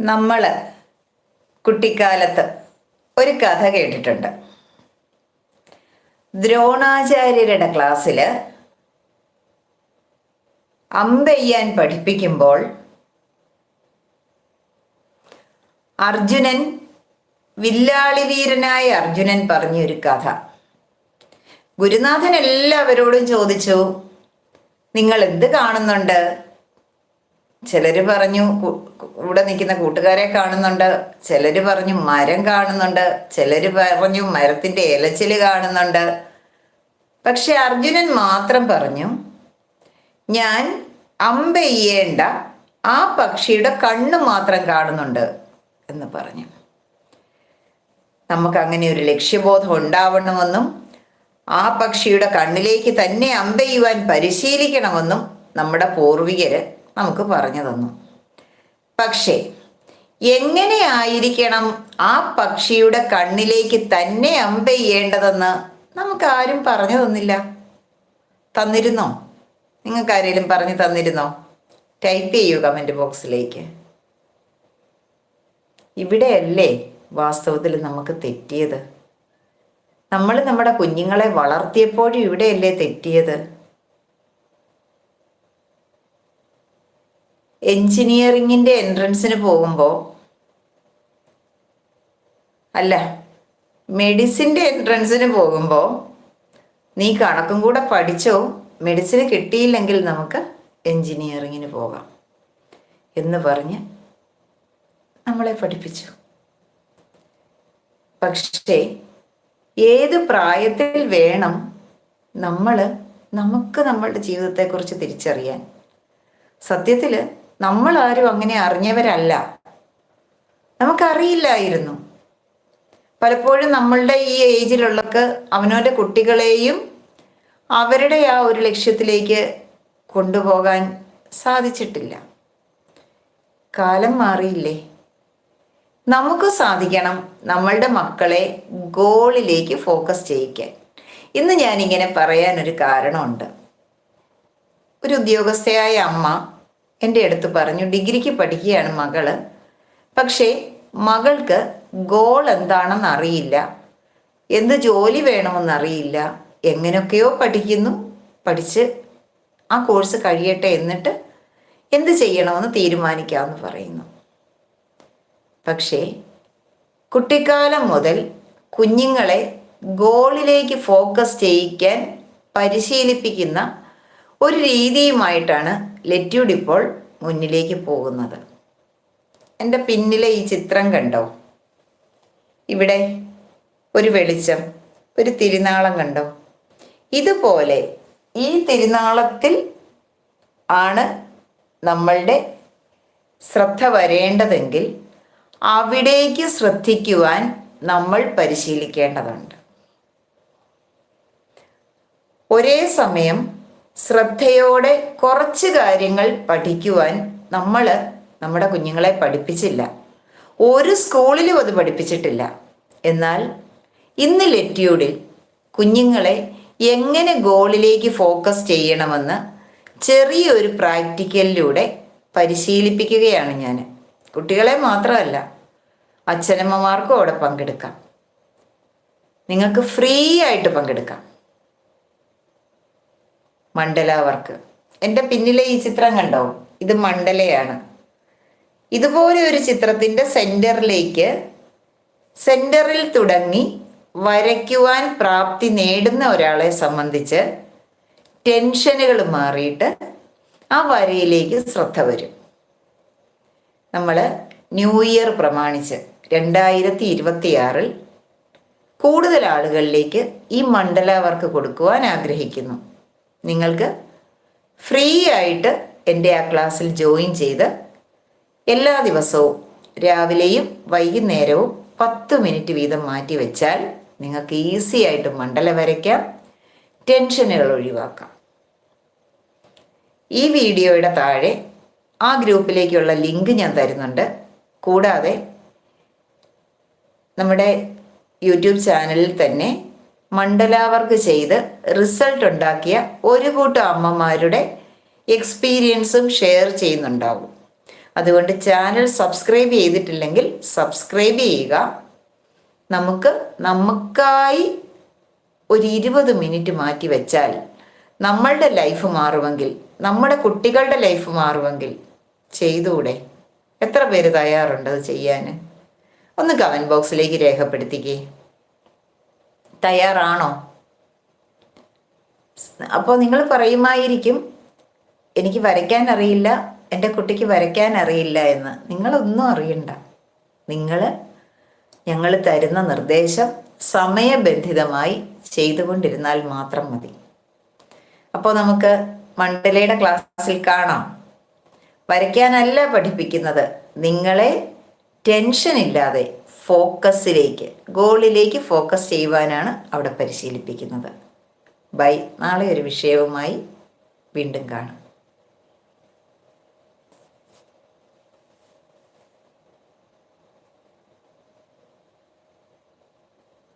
നമ്മൾ കുട്ടിക്കാലത്ത് ഒരു കഥ കേട്ടിട്ടുണ്ട്. ദ്രോണാചാര്യരുടെ ക്ലാസ്സിൽ അമ്പെയ്യാൻ പഠിപ്പിക്കുമ്പോൾ അർജുനൻ വില്ലാളി വീരനായ അർജുനൻ പറഞ്ഞൊരു കഥ. ഗുരുനാഥൻ എല്ലാവരോടും ചോദിച്ചു നിങ്ങൾ എന്ത് കാണുന്നുണ്ട്? ചിലര് പറഞ്ഞു കൂടെ നിൽക്കുന്ന കൂട്ടുകാരെ കാണുന്നുണ്ട്. ചിലര് പറഞ്ഞു മരം കാണുന്നുണ്ട്. ചിലര് പറഞ്ഞു മരത്തിന്റെ ഇലച്ചിൽ കാണുന്നുണ്ട്. പക്ഷെ അർജുനൻ മാത്രം പറഞ്ഞു ഞാൻ അമ്പെയ്യേണ്ട ആ പക്ഷിയുടെ കണ്ണ് മാത്രം കാണുന്നുണ്ട് എന്ന് പറഞ്ഞു. നമുക്ക് അങ്ങനെ ഒരു ലക്ഷ്യബോധം ഉണ്ടാവണമെന്നും ആ പക്ഷിയുടെ കണ്ണിലേക്ക് തന്നെ അമ്പെയ്യുവാൻ പരിശീലിക്കണമെന്നും നമ്മുടെ പൂർവികര് നമുക്ക് പറഞ്ഞു തന്നു. പക്ഷേ എങ്ങനെയായിരിക്കണം ആ പക്ഷിയുടെ കണ്ണിലേക്ക് തന്നെ അമ്പെയ്യേണ്ടതെന്ന് നമുക്ക് ആരും പറഞ്ഞു തന്നില്ല. തന്നിരുന്നോ? നിങ്ങൾക്ക് ആരെങ്കിലും പറഞ്ഞു തന്നിരുന്നോ? ടൈപ്പ് ചെയ്യൂ കമന്റ് ബോക്സിലേക്ക്. ഇവിടെയല്ലേ വാസ്തവത്തിൽ നമുക്ക് തെറ്റിയത്? നമ്മൾ നമ്മുടെ കുഞ്ഞുങ്ങളെ വളർത്തിയപ്പോഴും ഇവിടെയല്ലേ തെറ്റിയത്? എൻജിനീയറിങ്ങിന്റെ എൻട്രൻസിന് പോകുമ്പോൾ അല്ല മെഡിസിന്റെ എൻട്രൻസിന് പോകുമ്പോൾ നീ കണക്കും കൂടെ പഠിച്ചോ? മെഡിസിന് കിട്ടിയില്ലെങ്കിൽ നമുക്ക് എൻജിനീയറിങ്ങിന് പോകാം എന്ന് പറഞ്ഞ് നമ്മളെ പഠിപ്പിച്ചു. പക്ഷേ ഏത് പ്രായത്തിൽ വേണം നമ്മൾ നമുക്ക് നമ്മളുടെ ജീവിതത്തെക്കുറിച്ച് തിരിച്ചറിയാൻ? സത്യത്തിൽ നമ്മൾ ആരും അങ്ങനെ അറിഞ്ഞവരല്ല. നമുക്കറിയില്ലായിരുന്നു. പലപ്പോഴും നമ്മളുടെ ഈ ഏജിലുള്ളവർക്ക് അവനവന്റെ കുട്ടികളെയും അവരുടെ ആ ഒരു ലക്ഷ്യത്തിലേക്ക് കൊണ്ടുപോകാൻ സാധിച്ചിട്ടില്ല. കാലം മാറിയില്ലേ? നമുക്ക് സാധിക്കണം നമ്മളുടെ മക്കളെ ഗോളിലേക്ക് ഫോക്കസ് ചെയ്യിക്കാൻ. ഇന്ന് ഞാനിങ്ങനെ പറയാനൊരു കാരണമുണ്ട്. ഒരു ഉദ്യോഗസ്ഥയായ അമ്മ എന്റെ അടുത്ത് പറഞ്ഞു ഡിഗ്രിക്ക് പഠിക്കുകയാണ് മകൾ. പക്ഷേ മകൾക്ക് ഗോൾ എന്താണെന്ന് അറിയില്ല. എന്ത് ജോലി വേണമെന്ന് അറിയില്ല. എങ്ങനെയൊക്കെയോ പഠിക്കുന്നു. പഠിച്ച് ആ കോഴ്സ് കഴിയട്ടെ എന്നിട്ട് എന്ത് ചെയ്യണമെന്ന് തീരുമാനിക്കാമെന്ന് പറയുന്നു. പക്ഷേ കുട്ടിക്കാലം മുതൽ കുഞ്ഞുങ്ങളെ ഗോളിലേക്ക് ഫോക്കസ് ചെയ്യിക്കാൻ പരിശീലിപ്പിക്കുന്ന ഒരു രീതിയുമായിട്ടാണ് ലെറ്റ്യൂഡ് ഇപ്പോൾ മുന്നിലേക്ക് പോകുന്നത്. എന്റെ പിന്നിലെ ഈ ചിത്രം കണ്ടോ? ഇവിടെ ഒരു വെളിച്ചം ഒരു തിരുനാളം കണ്ടോ? ഇതുപോലെ ഈ തിരുനാളത്തിൽ ആണ് നമ്മളുടെ ശ്രദ്ധ വരേണ്ടതെങ്കിൽ അവിടേക്ക് ശ്രദ്ധിക്കുവാൻ നമ്മൾ പരിശീലിക്കേണ്ടതുണ്ട്. ഒരേ സമയം ശ്രദ്ധയോടെ കുറച്ച് കാര്യങ്ങൾ പഠിക്കുവാൻ നമ്മൾ നമ്മുടെ കുഞ്ഞുങ്ങളെ പഠിപ്പിച്ചില്ല. ഒരു സ്കൂളിലും അത് പഠിപ്പിച്ചിട്ടില്ല. എന്നാൽ ഇന്ന് ലെറ്റ്യൂഡിൽ കുഞ്ഞുങ്ങളെ എങ്ങനെ ഗോളിലേക്ക് ഫോക്കസ് ചെയ്യണമെന്ന് ചെറിയൊരു പ്രാക്ടിക്കലിലൂടെ പരിശീലിപ്പിക്കുകയാണ് ഞാൻ കുട്ടികളെ മാത്രമല്ല അച്ഛനമ്മമാർക്കും അവിടെ പങ്കെടുക്കാം. നിങ്ങൾക്ക് ഫ്രീ ആയിട്ട് പങ്കെടുക്കാം. മണ്ഡല വർക്ക്. എന്റെ പിന്നിലെ ഈ ചിത്രം കണ്ടോ? ഇത് മണ്ഡലയാണ്. ഇതുപോലെ ഒരു ചിത്രത്തിന്റെ സെന്ററിലേക്ക് സെന്ററിൽ തുടങ്ങി വരയ്ക്കുവാൻ പ്രാപ്തി നേടുന്ന ഒരാളെ സംബന്ധിച്ച് ടെൻഷനുകൾ മാറിയിട്ട് ആ വരയിലേക്ക് ശ്രദ്ധ വരും. നമ്മൾ ന്യൂ ഇയർ പ്രമാണിച്ച് രണ്ടായിരത്തി ഇരുപത്തിയാറിൽ കൂടുതൽ ആളുകളിലേക്ക് ഈ മണ്ഡല വർക്ക് കൊടുക്കുവാൻ ആഗ്രഹിക്കുന്നു. നിങ്ങൾക്ക് ഫ്രീ ആയിട്ട് എന്റെ ആ ക്ലാസ്സിൽ ജോയിൻ ചെയ്ത് എല്ലാ ദിവസവും രാവിലെയും വൈകുന്നേരവും പത്ത് മിനിറ്റ് വീതം മാറ്റി വെച്ചാൽ നിങ്ങൾക്ക് ഈസി ആയിട്ട് മണ്ഡല വരയ്ക്കാം ടെൻഷനുകൾ ഒഴിവാക്കാം. ഈ വീഡിയോയുടെ താഴെ ആ ഗ്രൂപ്പിലേക്കുള്ള ലിങ്ക് ഞാൻ തരുന്നുണ്ട്. കൂടാതെ നമ്മുടെ യൂട്യൂബ് ചാനലിൽ തന്നെ മണ്ഡലാവർക്ക് ചെയ്ത് റിസൾട്ട് ഉണ്ടാക്കിയ ഒരു കൂട്ടം അമ്മമാരുടെ എക്സ്പീരിയൻസും ഷെയർ ചെയ്യുന്നുണ്ടാവും. അതുകൊണ്ട് ചാനൽ സബ്സ്ക്രൈബ് ചെയ്തിട്ടില്ലെങ്കിൽ സബ്സ്ക്രൈബ് ചെയ്യുക. നമുക്ക് നമുക്കായി ഒരു ഇരുപത് മിനിറ്റ് മാറ്റി വെച്ചാൽ നമ്മളുടെ ലൈഫ് മാറുമെങ്കിൽ നമ്മുടെ കുട്ടികളുടെ ലൈഫ് മാറുമെങ്കിൽ ചെയ്തുകൂടെ? എത്ര പേര് തയ്യാറുണ്ട് അത് ചെയ്യാൻ? ഒന്ന് കമന്റ് ബോക്സിലേക്ക് രേഖപ്പെടുത്തിക്കേ. തയ്യാറാണോ? അപ്പോൾ നിങ്ങൾ പറയുമായിരിക്കും എനിക്ക് വരയ്ക്കാൻ അറിയില്ല എന്റെ കുട്ടിക്ക് വരയ്ക്കാൻ അറിയില്ല എന്ന്. നിങ്ങളൊന്നും അറിയണ്ട. നിങ്ങൾ ഞങ്ങൾ തരുന്ന നിർദ്ദേശം സമയബന്ധിതമായി ചെയ്തുകൊണ്ടിരുന്നാൽ മാത്രം മതി. അപ്പോൾ നമുക്ക് മണ്ഡലയുടെ ക്ലാസ്സിൽ കാണാം. വരയ്ക്കാനല്ല പഠിപ്പിക്കുന്നത്. നിങ്ങളെ ടെൻഷൻ ഇല്ലാതെ ഫോക്കസിലേക്ക് ഗോളിലേക്ക് ഫോക്കസ് ചെയ്യുവാനാണ് അവിടെ പരിശീലിപ്പിക്കുന്നത്. ബൈ. നാളെ ഒരു വിഷയവുമായി വീണ്ടും കാണാം.